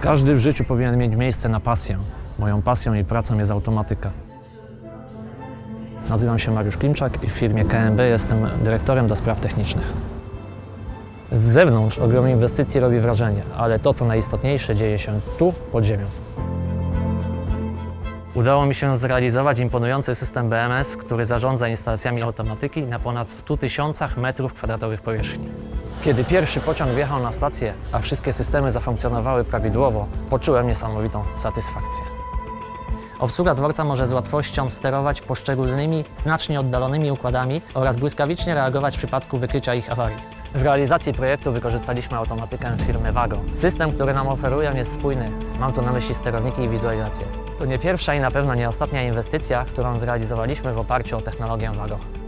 Każdy w życiu powinien mieć miejsce na pasję. Moją pasją i pracą jest automatyka. Nazywam się Mariusz Klimczak i w firmie KMB jestem dyrektorem do spraw technicznych. Z zewnątrz ogrom inwestycji robi wrażenie, ale to, co najistotniejsze, dzieje się tu, pod ziemią. Udało mi się zrealizować imponujący system BMS, który zarządza instalacjami automatyki na ponad 100 tysiącach metrów kwadratowych powierzchni. Kiedy pierwszy pociąg wjechał na stację, a wszystkie systemy zafunkcjonowały prawidłowo, poczułem niesamowitą satysfakcję. Obsługa dworca może z łatwością sterować poszczególnymi, znacznie oddalonymi układami oraz błyskawicznie reagować w przypadku wykrycia ich awarii. W realizacji projektu wykorzystaliśmy automatykę firmy Wago. System, który nam oferują jest spójny. Mam tu na myśli sterowniki i wizualizację. To nie pierwsza i na pewno nie ostatnia inwestycja, którą zrealizowaliśmy w oparciu o technologię Wago.